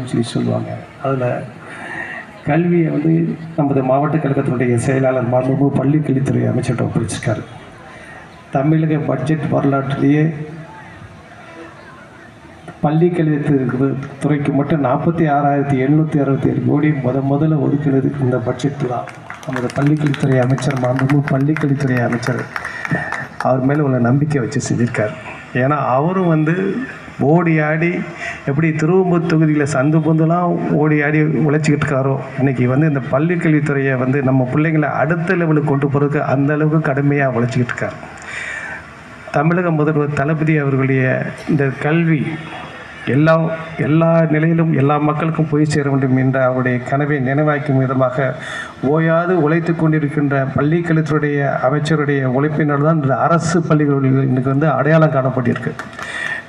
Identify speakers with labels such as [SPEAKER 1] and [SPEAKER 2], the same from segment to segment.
[SPEAKER 1] சொல்லி சொல்லுவாங்க. அதில் கல்வியை வந்து நமது மாவட்ட கழகத்தினுடைய செயலாளர் மாண்பு பள்ளி கல்வித்துறை அமைச்சர்கிட்ட ஒப்படைச்சிருக்காரு தமிழக பட்ஜெட் வரலாற்றிலேயே பள்ளி கல்வித்துறை துறைக்கு மட்டும் நாற்பத்தி ஆறாயிரத்தி எழுநூற்றி அறுபத்தி ஏழு கோடி முத முதல்ல ஒதுக்கினது இந்த பட்ஜெட் தான். நமது பள்ளிக்கல்வித்துறை அமைச்சர் மாண்பு பள்ளிக்கல்வித்துறை அமைச்சர் அவர் மேலே உள்ள நம்பிக்கை வச்சு செஞ்சுருக்கார். ஏன்னா அவரும் வந்து ஓடி ஆடி எப்படி திருவம்பூர் தொகுதியில் சந்து பொந்துலாம் ஓடி ஆடி உழைச்சிக்கிட்டு இருக்காரோ இன்னைக்கு வந்து இந்த பள்ளிக்கல்வித்துறையை வந்து நம்ம பிள்ளைங்களை அடுத்த லெவலுக்கு கொண்டு போகிறதுக்கு அந்த அளவுக்கு கடுமையாக உழைச்சிக்கிட்டு இருக்கார். தமிழக முதல்வர் தளபதி அவர்களுடைய இந்த கல்வி எல்லா எல்லா நிலையிலும் எல்லா மக்களுக்கும் போய் சேர வேண்டும் என்ற அவருடைய கனவை நினைவாக்கும் விதமாக ஓயாது உழைத்து கொண்டிருக்கின்ற பள்ளி அமைச்சருடைய உழைப்பினால் தான் இந்த அரசு பள்ளிகளில் இன்றைக்கு வந்து அடையாளம் காணப்பட்டிருக்கு.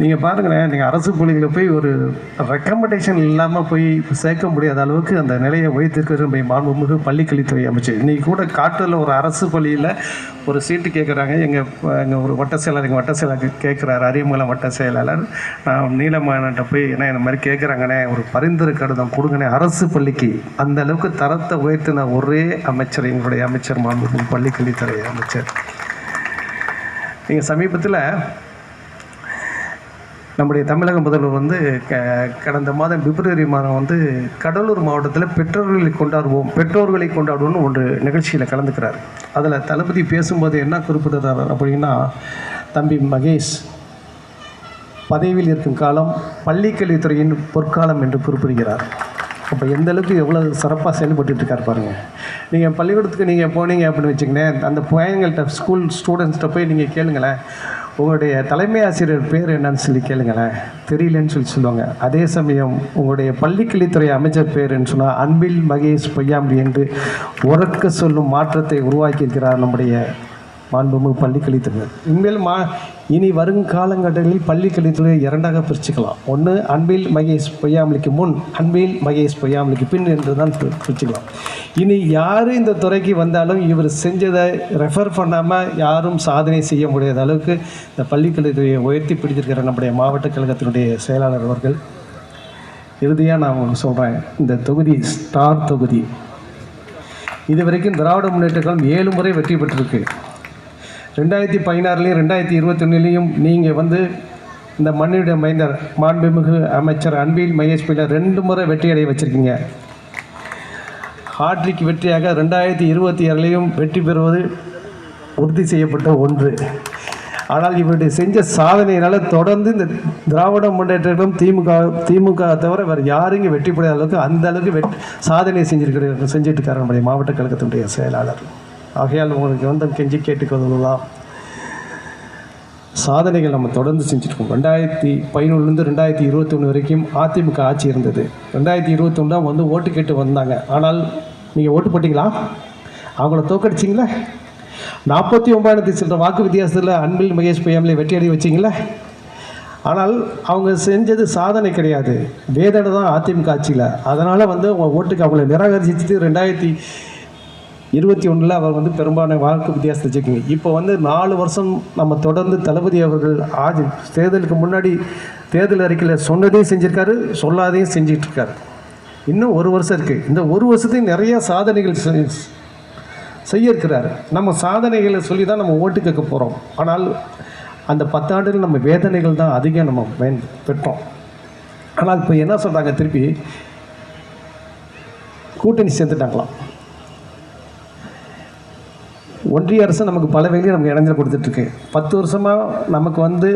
[SPEAKER 1] நீங்கள் பாருங்களேன் நீங்கள் அரசு பள்ளிகளில் போய் ஒரு ரெக்கமெண்டேஷன் இல்லாமல் போய் சேர்க்க முடியாத அளவுக்கு அந்த நிலையை வைத்திருக்கிறது நம்ம மாண்புமிகு பள்ளிக்கல்வித்துறை அமைச்சர். இன்றைக்கி கூட காட்டில் ஒரு அரசு பள்ளியில் ஒரு சீட்டு கேட்குறாங்க எங்கள் எங்கள் ஒரு வட்ட செயலாளர் எங்கள் வட்ட செயலாளர் கேட்குறாரு அரியமங்கலம் வட்ட செயலாளர். நான் நீலமானட்ட போய் என்ன இந்த மாதிரி கேட்குறாங்கண்ணே ஒரு பரிந்துரை கடிதம் கொடுங்கண்ணே. அரசு பள்ளிக்கு அந்த அளவுக்கு தரத்தை உயர்த்தின ஒரே அமைச்சர் எங்களுடைய அமைச்சர் மாண்புமிகு பள்ளிக்கல்வித்துறை அமைச்சர். நீங்கள் சமீபத்தில் நம்முடைய தமிழக முதல்வர் வந்து க கடந்த மாதம் பிப்ரவரி மாதம் வந்து கடலூர் மாவட்டத்தில் பெற்றோர்களை கொண்டாடுவோம் பெற்றோர்களை கொண்டாடுவோம்னு ஒன்று நிகழ்ச்சியில் கலந்துக்கிறார். அதில் தளபதி பேசும்போது என்ன குறிப்பிடுறார் அப்படின்னா தம்பி மகேஷ் பதவியில் இருக்கும் காலம் பள்ளிக்கல்வித்துறையின் பொற்காலம் என்று குறிப்பிடுகிறார். அப்போ எந்த அளவுக்கு எவ்வளோ சிறப்பாக செயல்பட்டுட்டு இருக்கார் பாருங்கள் நீங்கள் பள்ளிக்கூடத்துக்கு நீங்கள் போனீங்க அப்படின்னு வச்சுக்கினேன் அந்த பையன்கள்ட்ட ஸ்கூல் ஸ்டூடெண்ட்ஸ்கிட்ட போய் நீங்கள் கேளுங்களேன் உங்களுடைய தலைமை ஆசிரியர் பேர் என்னன்னு சொல்லி கேளுங்களேன். தெரியலன்னு சொல்லி சொல்லுவாங்க. அதே சமயம் உங்களுடைய பள்ளிக்கல்வித்துறை அமைச்சர் பேருன்னு சொன்னால் அன்பில் மகேஷ் பொய்யாம்பி என்று உறக்க சொல்லும் மாற்றத்தை உருவாக்கியிருக்கிறார் நம்முடைய மாண்புமிகு பள்ளிக்கல்வித்துறை இனிமேல் மா இனி வருங்காலங்களில் பள்ளிக்கல்வித்துறையை இரண்டாக பிரிச்சுக்கலாம். ஒன்று அன்பில் மகேஷ் பொய்யாமலிக்கு முன் அன்பில் மகேஷ் பொய்யாமலிக்கு பின் என்று தான் பிரிச்சுக்கலாம். இனி யார் இந்த துறைக்கு வந்தாலும் இவர் செஞ்சதை ரெஃபர் பண்ணாமல் யாரும் சாதனை செய்ய முடியாத அளவுக்கு இந்த பள்ளிக்கல்வித்துறையை உயர்த்தி பிடித்திருக்கிற நம்முடைய மாவட்ட கழகத்தினுடைய செயலாளர் அவர்கள் இறுதியாக நான் உங்களுக்கு சொல்கிறேன் இந்த தொகுதி ஸ்டார் தொகுதி. இது வரைக்கும் திராவிட முன்னேற்ற கழகம் ஏழு முறை வெற்றி பெற்றிருக்கு. ரெண்டாயிரத்தி பதினாறுலேயும் ரெண்டாயிரத்தி இருபத்தொன்னுலேயும் நீங்கள் வந்து இந்த மண்ணிட மைந்தர் மாண்புமிகு அமைச்சர் அன்பில் மகேஷ் பிள்ளை ரெண்டு முறை வெற்றி அடைய வச்சுருக்கீங்க. ஹாட்ரிக் வெற்றியாக ரெண்டாயிரத்தி இருபத்தி ஏழுலையும் வெற்றி பெறுவது உறுதி செய்யப்பட்ட ஒன்று. ஆனால் இவருடைய செஞ்ச சாதனையினால் தொடர்ந்து இந்த திராவிட முன்னேற்றம் திமுக திமுக தவிர வேறு யாரும் வெற்றி பெறாத அளவுக்கு அந்த அளவுக்கு வெட் சாதனை செஞ்சிருக்கிற செஞ்சுட்டு இருக்காரு நம்முடைய மாவட்ட கழகத்தினுடைய செயலாளர். ஆகையால் உங்களுக்கு வந்து கெஞ்சி கேட்டுக்கொள்வதுதான் சாதனைகள் நம்ம தொடர்ந்து செஞ்சுருக்கோம் ரெண்டாயிரத்தி பதினொன்றுலேருந்து ரெண்டாயிரத்தி இருபத்தொன்று வரைக்கும் அதிமுக ஆட்சி இருந்தது. ரெண்டாயிரத்தி இருபத்தொன்று தான் வந்து ஓட்டு கேட்டு வந்தாங்க. ஆனால் நீங்கள் ஓட்டு போட்டிங்களா? அவங்கள தோக்கடிச்சிங்களா? நாற்பத்தி ஒன்பதாயிரத்தி சில்லற வாக்கு வித்தியாசத்தில் அன்பில் மகேஷ் பொய்யாமலே வெற்றி அடைய வச்சிங்களா? ஆனால் அவங்க செஞ்சது சாதனை கிடையாது. வேதனை தான் அதிமுக ஆட்சியில். அதனால் வந்து அவங்க ஓட்டுக்கு அவங்கள நிராகரிச்சிட்டு ரெண்டாயிரத்தி இருபத்தி ஒன்றில் அவர் வந்து பெரும்பாலான வாக்கு வித்தியாசத்தை வச்சுக்கோங்க. இப்போ வந்து நாலு வருஷம் நம்ம தொடர்ந்து தளபதி அவர்கள் ஆஜ் தேர்தலுக்கு முன்னாடி தேர்தல் அறிக்கையில் சொன்னதையும் செஞ்சுருக்காரு சொல்லாதையும் செஞ்சிட்ருக்காரு. இன்னும் ஒரு வருஷம் இருக்குது இந்த ஒரு வருஷத்தையும் நிறைய சாதனைகள் செ- செய்ய இருக்கிறாரு நம்ம சாதனைகளை சொல்லி தான் நம்ம ஓட்டு கேட்க போகிறோம் ஆனால் அந்த பத்தாண்டுகள் நம்ம வேதனைகள் தான் அதிகம் நம்ம பயன் பெற்றோம். ஆனால் இப்போ என்ன சொல்கிறாங்க திருப்பி? கூட்டணி சேர்ந்துட்டாங்களாம். ஒன்றிய அரசு நமக்கு பல வகையில் நமக்கு இடைஞ்சல் கொடுத்துட்ருக்கு. பத்து வருஷமாக நமக்கு வந்து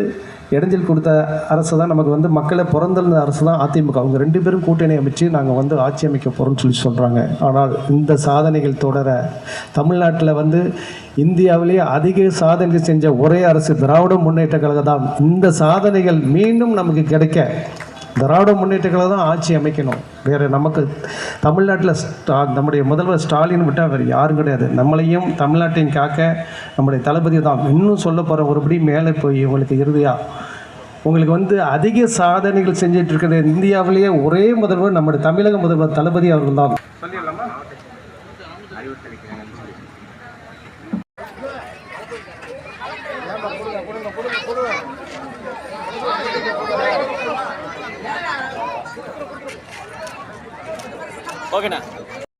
[SPEAKER 1] இடைஞ்சல் கொடுத்த அரசு தான் நமக்கு வந்து மக்களை பிறந்திருந்த அரசு தான் அதிமுக. அவங்க ரெண்டு பேரும் கூட்டணி அமைச்சு நாங்கள் வந்து ஆட்சி அமைக்க போகிறோம்னு சொல்லி சொல்கிறாங்க ஆனால் இந்த சாதனைகள் தொடர தமிழ்நாட்டில் வந்து இந்தியாவிலேயே அதிக சாதனைகள் செஞ்ச ஒரே அரசு திராவிட முன்னேற்ற கழகம் தான் இந்த சாதனைகள் மீண்டும் நமக்கு கிடைக்க திராவிட முன்னேற்றங்களை தான் ஆட்சி அமைக்கணும். வேறு நமக்கு தமிழ்நாட்டில் ஸ்டா நம்முடைய முதல்வர் ஸ்டாலின் விட்டால் வேறு யாரும் கிடையாது. நம்மளையும் தமிழ்நாட்டையும் காக்க நம்முடைய தளபதி தான். இன்னும் சொல்ல போகிற ஒருபடி மேலே போய் உங்களுக்கு இறுதியாக உங்களுக்கு வந்து அதிக சாதனைகள் செஞ்சிட்டு இருக்கிற இந்தியாவிலேயே ஒரே முதல்வர் நம்முடைய தமிழக முதல்வர் தளபதி அவர்கள் தான்.
[SPEAKER 2] ஓகேண்ணா.